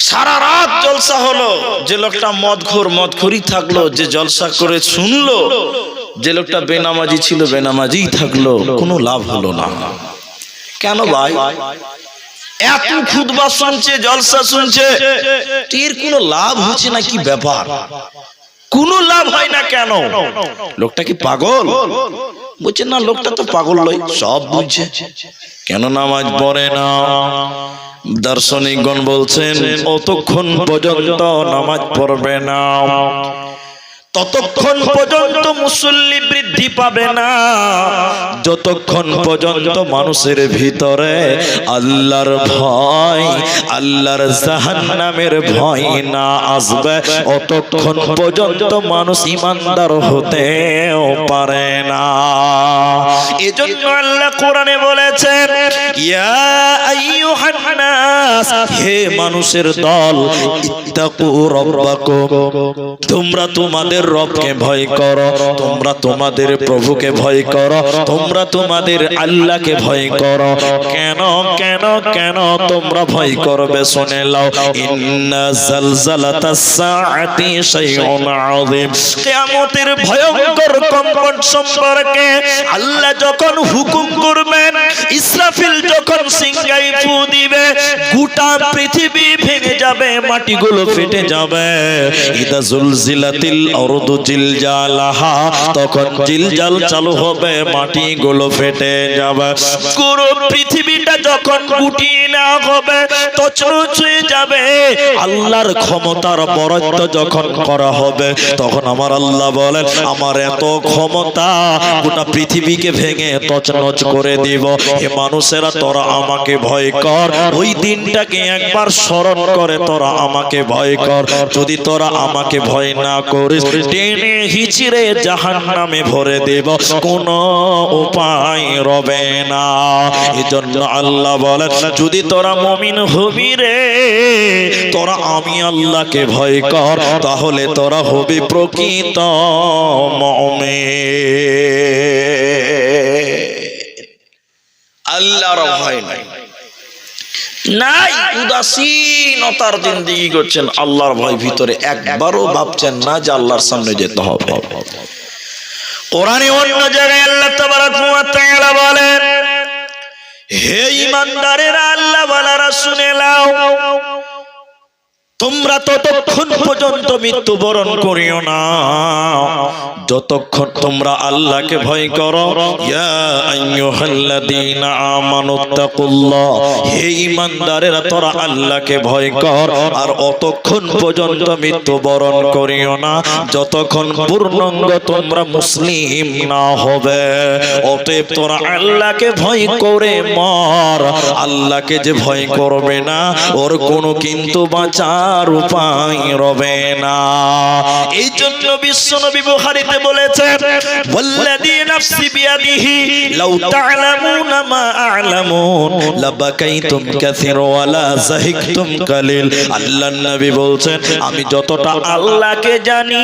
সারা রাত জলসা হলো। যে লোকটা মদখোর মদখোরি থাকল, যে জলসা করে শুনলো, যে লোকটা বেনামাজি ছিল বেনামাজি থাকল, কোনো লাভ হলো না। কেন ভাই? এত খুদবা শুনছে, জলসা শুনছে এর কোনো লাভ হচ্ছে না কি ব্যাপার? কোনো লাভ হয় না কেন? লোকটা কি পাগল? বলছে, না, লোকটা তো পাগল লয় সব বুঝছে। কেন নামাজ পড়ে না। দার্শনিকগণ বলছেন, অতক্ষণ পর্যন্ত নামাজ পড়বে না। ততক্ষণ পর্যন্ত মুসল্লি বৃদ্ধি পাবে না। যতক্ষণ পর্যন্ত মানুষের ভিতরে আল্লাহর ভয়, আল্লাহর জাহান্নামের ভয় না আসবে, অতক্ষণ পর্যন্ত মানুষ ইমানদার হতেও পারে না। এজন্য আল্লাহ কোরআনে বলেছেন ইয়া আইয়ুহান ভয় করো, তোমরা তোমাদের আল্লাহকে ভয় করো। কেন কেন কেন তোমরা ভয় করবে ভয়ঙ্কর কম্পন সম্পর্কে আল্লাহ যখন হুকুম করবেন যখন সিংহাই ফু দিবে, গোটা পৃথিবী ভেঙে যাবে, মাটিগুলো ফেটে যাবে। ইদা জুলজিলাতিল আরদু জিলজালাহা, তখন জিলজাল চালু হবে, মাটিগুলো ফেটে যাবে। পুরো পৃথিবীটা যখন গুটিয়ে নেওয়া হবে, তছনছ হয়ে যাবে। আল্লাহর ক্ষমতার বরত্ব যখন করা হবে, তখন আমার আল্লাহ বলেন, আমার এত ক্ষমতা গোটা পৃথিবীকে ভেঙে তছনছ করে দিব। হে মানুষেরা তোরা আমাকে ভয় কর। ওই দিনটাকে একবার স্মরণ করে তোরা আমাকে ভয় কর। যদি তোরা আমাকে ভয় না করিস, টেনে হিচিরে জাহান নামে ভরে দেব। কোন উপায় রবে না। এজন্য আল্লাহ বলেন, যদি তোরা মমিন হবি রে, তোরা আমি আল্লাহকে ভয় কর। তাহলে তোরা হবি প্রকৃত মমে আল্লাহর ভয় নাই। নাই উদাসীনতার জিন্দিগি করছেন আল্লাহর ভয় ভিতরে। একবারও ভাবছেন না যে আল্লাহর সামনে যেতে হবে। কোরআনে অন্য জায়গায় আল্লাহ তাবারাক ওয়া তাআলা বলেন হে ইমানদারেরা আল্লাহ বালারা শুনে নাও তোমরা ততক্ষণ পর্যন্ত মৃত্যুবরণ করিও না। যতক্ষণ তোমরা আল্লাহকে ভয় করো আল্লাহকে ভয় কর, আর অতক্ষণ পর্যন্ত করিও না। যতক্ষণ তোমরা মুসলিম না হবে তোরা আল্লাহকে ভয় করে মর। আল্লাহকে যে ভয় করবে না, ওর কোনো কিন্তু বাঁচার উপায় রবে না। এই জন্য বিশ্ব নবী বুখারীতে বলেছেন, ওয়াল্লাযী নাফসি বিয়াদিহি লাউ তা'লামুনা মা আ'লামুন, লাবাকাইতুম কাসীর ওয়া লা যাহিকতুম কালিল। আল্লাহর নবী বলছেন, আমি যতটা আল্লাহকে জানি,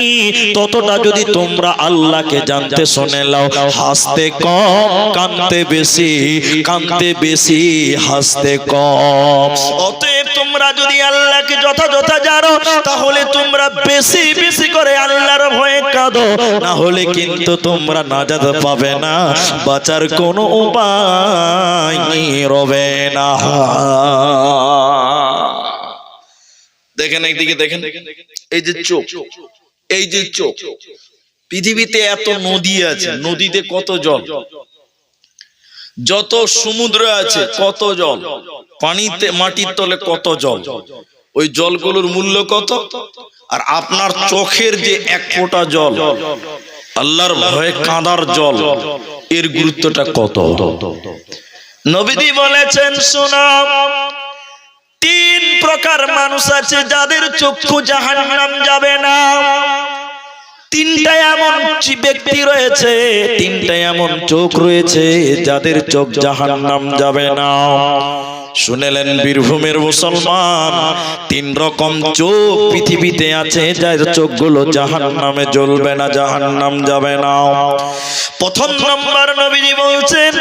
ততটা যদি তোমরা আল্লাহকে জানতে শুনে লাও হাসতে কম কানতে বেশি কানতে বেশি, হাসতে কম। অতএব তোমরা যদি আল্লাহকে যথাযথ জানো তাহলে তোমরা বেশি বেশি করে আল্লাহর ভয়ে কাঁদো। না হলে কিন্তু তোমরা নাজাত পাবে না, বাঁচার কোনো উপায় রবে না। দেখেন একদিকে, দেখেন, এই যে চোখ, এই যে চোখ, পৃথিবীতে এত নদী আছে, নদীতে কত জল? যত সমুদ্র আছে, কত জল? পানিতে, মাটির তলে কত জল? ওই জলগুলোর মূল্য কত? আর আপনার চোখের যে এক ফোঁটা জল, আল্লাহর ভয়ে কাঁদার জল, এর গুরুত্বটা কত? নবীদি বলেছেন শোনাম তিন প্রকার মানুষ আছে যাদের চক্ষু জাহান্নাম যাবে না। তিনটা এমন ব্যক্তি রয়েছে, তিনটা এমন চোখ রয়েছে যাদের চোখ জাহান্নাম যাবে না। শুনেলেন বীরভূমের মুসলমান, তিন রকম চোখ পৃথিবীতে আছে, যার চোখগুলো জাহান নামে জ্বলবে না জাহান নাম যাবে না। প্রথম নম্বর নবীজি বলছেন,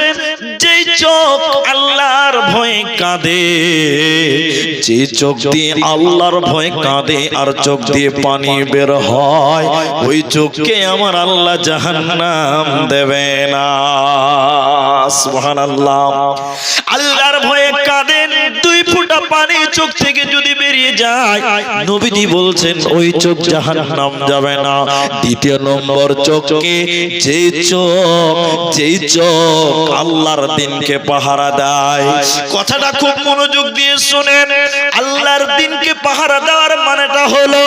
যেই চোখ আল্লাহর ভয়ে কাঁদে যে চোখ দিয়ে আল্লাহর ভয়ে কাঁদে আর চোখ দিয়ে পানি বের হয়, ওই চোখকে আমার আল্লাহ জাহান্নাম দেবে না। সুবহানাল্লাহ। আল্লাহর ভয়ে কাঁদেন দুই ফুটা পানি চোখ থেকে যদি বেরিয়ে যায়, নবীজি বলছেন, ওই চোখ জাহান্নাম যাবে না। দ্বিতীয় নম্বর চোখকে যে চোখ, যেই চোখ আল্লাহর দিনকে পাহারা দেয়। কথাটা খুব মনোযোগ দিয়ে শুনেন। আল্লাহর দিনকে পাহারা দেওয়ার মানেটা হলো,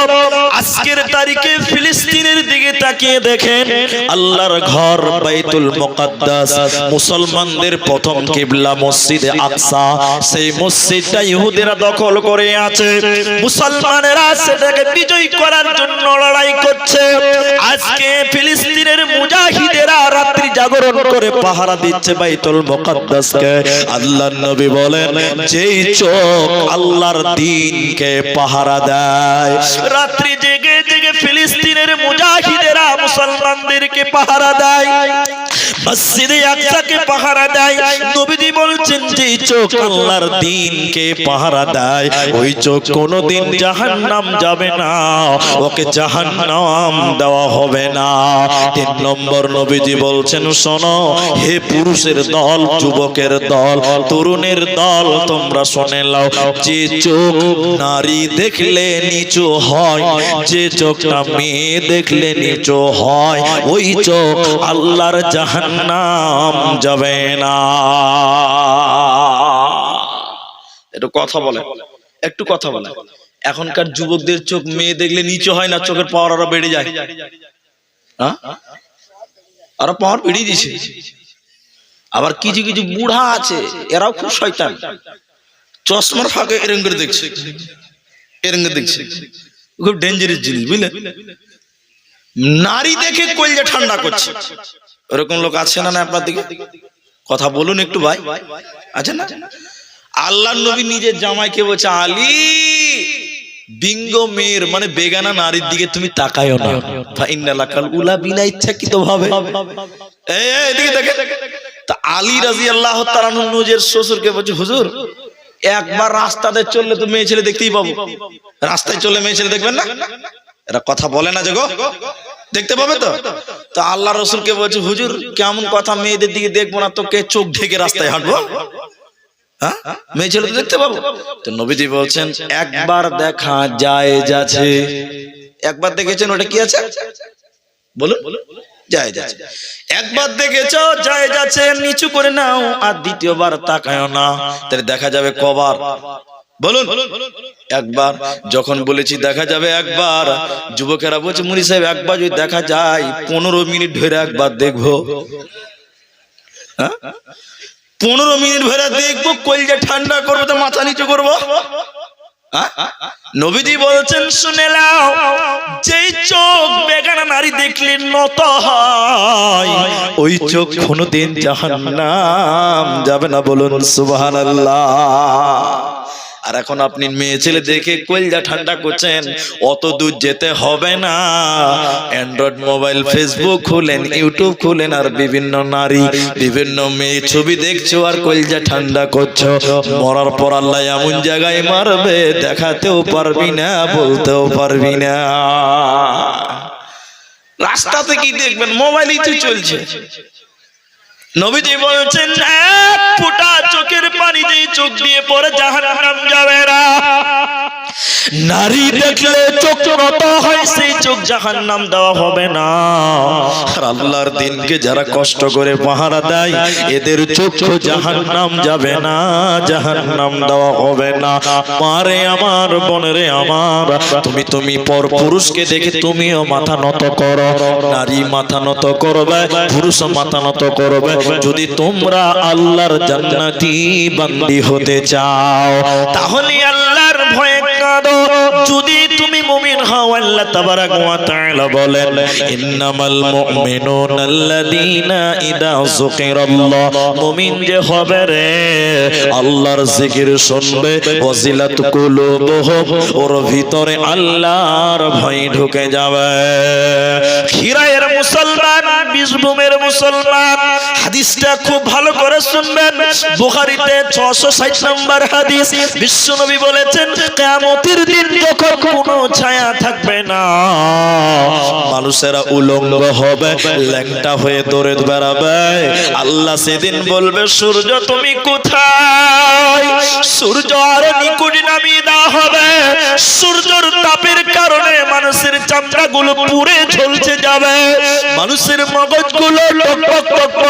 আজকের তারিখে ফিলিস্তিনের দিকে তাকিয়ে দেখেন, আল্লাহর ঘর বাইতুল মুকাদ্দাস, মুসলমানদের প্রথম কিবলা মসজিদে আকসা, সেই মসজিদটা ইহুদিরা দখল করে আছে। মুসলমানেরা সেটাকে বিজয় করার জন্য লড়াই করছে। আজকে ফিলিস্তিনের মুজাহিদেরা রাত্রি জাগরণ করে পাহারা দিচ্ছে বাইতুল মুকাদ্দাসকে। আল্লাহর নবী বলেন, যেই চোখ আল্লাহর দিনকে পাহারা দেয়, রাত্রি জেগে জেগে ফিলিস্তিনের মুজাহিদেরা মুসলমানদেরকে পাহারা দেয়। মসজিদে আকসাকে পাহারা দেয়। নবীজি বলছেন যে চোখ আল্লাহর দিনকে পাহারা দেয়। ওই চোখ কোনোদিন জাহান্নাম যাবে না। ওকে জাহান্নাম দেওয়া হবে না। তিন নম্বর নবীজি বলছেন, শোনো, হে পুরুষের দল, যুবকের দল, তরুণের দল, তোমরা শুনে লাও যে চোখ নারী দেখলে নিচু হয়, যে চোখটা মেয়ে দেখলে নিচু হয়, ওই চোখ আল্লাহর জাহান্নাম যাবে না। একটু কথা বলে একটু কথা বলে এখনকার যুবকদের চোখ মেয়ে দেখলে নিচু হয় না, চোখের পাওয়ার আরও বেড়ে যায়। হ্যাঁ? আরও পাওয়ার বেড়ে দিছে আবার কিছু কিছু বুড়া আছে, এরাও খুব শয়তান। চশমার ফাঁকে এরম করে দেখছে। এরম করে দেখছে। খুব ডেঞ্জারাস জিনিস, বুঝলে? নারী দেখে কলজা ঠান্ডা করছে। ওরকম লোক আছে না না আপনার দিকে? কথা বলুন একটু ভাই। আছে না? আল্লাহ নবী নিজের জামাইকে বলছে, আলী, বিঙ্গ মেয়ের মানে বেগানা নারীর দিকে তুমি উলা বিনা তা আল্লাহ নিজের শ্বশুরকে বলছে, হুজুর, একবার রাস্তাতে চললে তো মেয়ে ছেলে দেখতেই পাবো। রাস্তায় চললে মেয়ে ছেলে দেখবেন না? এরা কথা বলে না যে গো। দেখতে পাবে তো? তো আল্লাহ রসুলকে বলছে, হুজুর, কেমন কথা মেয়েদের দিকে দেখব না, তোকে চোখ ঢেকে রাস্তায় হাঁটবো? হ্যাঁ? মেয়ে ছেলে দেখতে পাবো? তো নবীজি বলছেন, একবার দেখা যায় যাচ্ছে। একবার দেখেছেন ওটা কি আছে? বলুন। যায় একবার যাচ্ছে, নিচু করে নাও, আর দ্বিতীয়বার তাকায় না। তাহলে দেখা যাবে কবার? বলুন একবার যখন বলেছি দেখা যাবে একবার, যুবকেরা বলছে, মুনি সাহেব, একবার যদি দেখা যায়, পনেরো মিনিট ধরে একবার দেখব হ্যাঁ? পনেরো মিনিট ধরে দেখব, কলজা ঠান্ডা করব, তো মাথা নিচু করব হ্যাঁ? নবীজি বলছেন, শুনে নাও, যেই চোখ বেগানা নারী দেখলে নত হয়, ওই চোখ কোনোদিন জাহান্নাম যাবে না বলুন, সুবহানাল্লাহ আর এখন আপনি মেয়ে ছেলে দেখে কলজা ঠান্ডা করছেন, অত দূর যেতে হবে না। অ্যান্ড্রয়েড মোবাইল ফেসবুক খুলেন ইউটিউব খুলেন, আর বিভিন্ন নারী, বিভিন্ন মেয়ে ছবি দেখছ আর কলজা ঠান্ডা করছ। মরার পর আল্লাহ এমন জায়গায় মারবে, দেখাতেও পারবি না, বলতেও পারবি না। রাস্তাতে কি দেখবেন? মোবাইলই তো চলছে। নবীজি বলছেন এক ফুটা চোখের পানি দিয়ে চোখ দিয়ে পরে জাহান্নাম যাবে না। নারী দেখলে চোখ নত হয় সেই চোখ জাহান্নাম দেওয়া হবে না। আর আল্লাহর দিনকে যারা কষ্ট করে পাহারা দেয় এদের চোখ জাহান্নাম যাবে না জাহান্নাম দেওয়া হবে না। মারে আমার বনেরে আমার তুমি তুমি পর পুরুষকে দেখে তুমিও মাথা নত করো। নারী মাথা নত করবে পুরুষ মাথা নত করবে। যদি তোমরা আল্লাহর জান্নাতি বান্দি হতে চাও তাহলে আল্লাহর ভয়ে যদি তুমি মুমিন খাও আল্লাহ তাবারাক ওয়া তাআলা বলেন, ইন্নামাল মুমিনুনা আল্লাযীনা ইদা যুকিরাল্লাহ। মুমিন যে হবে রে, আল্লাহর জিকির শুনবে, ওয়াজিলাত কুলুবুহুম, ওর ভিতরে আল্লাহর ভয় ঢুকে যাবে। খিরায়ের মুসলমান বীজভূমের মুসলমান হাদিসটা খুব ভালো করে শুনবেন। বুখারীতে 660 নম্বর হাদিস। বিশ্বনবী বলেছেন, কিয়ামতের দিন যখন কোনো ছায়া থাকবে না, মানুষেরা উলঙ্গ হবে, ল্যাংটা হয়ে দৌড়ে বেড়াবে। আল্লাহ সেদিন বলবে, সূর্য তুমি কোথায়? সূর্য আর নিকুট নামিয়ে দেওয়া হবে। সূর্যর তাপের কারণে মানুষের চামড়াগুলো পুড়ে ঝলসে যাবে। মানুষের মগজগুলো টক টক টক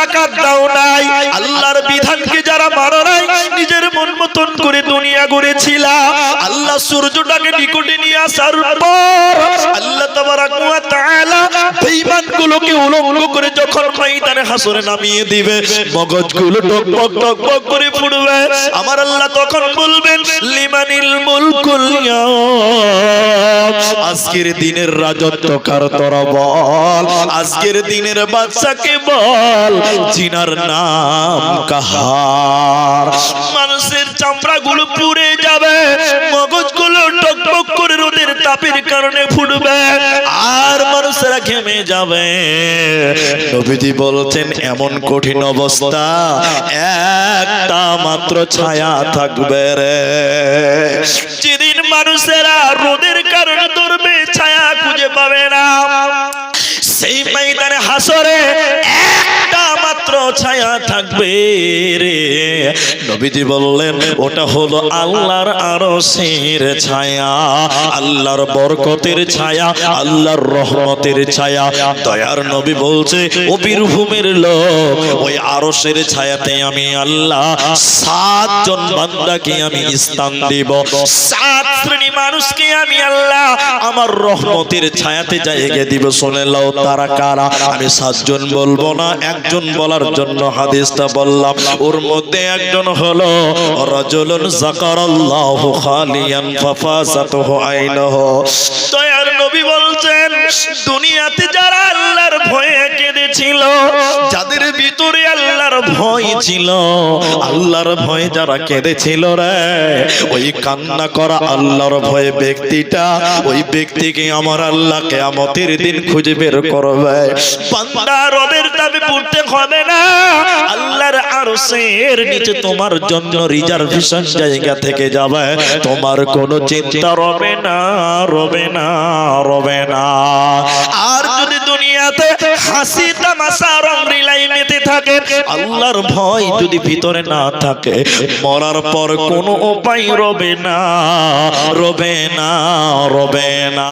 যাকাত দাও নাই। আল্লাহর বিধানকে যারা মানো নাই, নিজের মন মতন করে দুনিয়া গড়েছিলা আল্লাহ সূর্যটাকে নিকটে নিয়ে আসার পর আল্লাহ তাবারাক ওয়া তাআলা বেঈমানগুলোকে উলঙ্গ করে যখন ময়দানে হাসরে নামিয়ে দিবে, মগজগুলো টক টক টক টক করে ফুটবে। আমার আল্লাহ তখন বলবেন, লিমানিল মুলকুল ইয়াম আজকের দিনের রাজত্ব কার তোরা বল? আজকের দিনের বাচ্চাকে বল, জিনার নাম কাহার? মানুষের চামড়াগুলো পুড়ে যাবে, মগজগুলো টকটক করে রোদের তাপের কারণে ফুটবে, আর মানুষেরা ঘেমে যাবে। নবীজি বলছেন, এমন কঠিন অবস্থা, একটা মাত্র ছায়া থাকবে রে। মানুষেরা রোদের কারণে ধরবে ছায়া খুঁজে পাবে না। সেই ময়দানে হাসরে একটা মাত্র ছায়া থাকবে রে। নবীজি বললেন, ওটা হলো আল্লাহর আরশের ছায়া, আল্লাহর বরকতের ছায়া, আল্লাহর রহমতের ছায়া। দয়ার নবী বলছে, ও বীরভূমের লোক, ওই আরশের ছায়াতে আমি আল্লাহ সাতজন বান্দাকে আমি স্থান দিব। সাত শ্রেণি মানুষকে আমি আল্লাহ আমার রহমতের ছায়াতে জায়গা দিব। শুনে লও তারা কারা আমি সাতজন বলব না, একজন বলার জন্য হাদিসটা বললাম। ওর মধ্যে একজন হলো, রাজুলুন যাকারাল্লাহু খালিয়ান ফাফাসাতুহু আইনুহু। দয়ার নবী বলছেন, দুনিয়াতে যারা আল্লাহর ভয়ে কেঁদেছিল, যাদের ভিতরে আল্লাহর ভয় ছিল, আল্লাহর ভয়ে যারা কেঁদেছিল রে, ওই কান্না করা আল্লাহর ভয়ে ব্যক্তিটা, ওই ব্যক্তিকে আমার আল্লাহ কেয়ামতের দিন খুঁজে বের করবে রবের দাবি পড়তে হবে না। আল্লাহর নিচে তোমার জন্য রিজার্ভেশন জায়গা থেকে যাবে। তোমার কোনো চিন্তা রবে না রবে না রবে না। আর যদি দুনিয়াতে হাসি তামাশা রং রিলাই মেতে থাকে, আল্লাহর ভয় যদি ভিতরে না থাকে, মরার পর কোনো উপায় রবে না রবে না রবে না।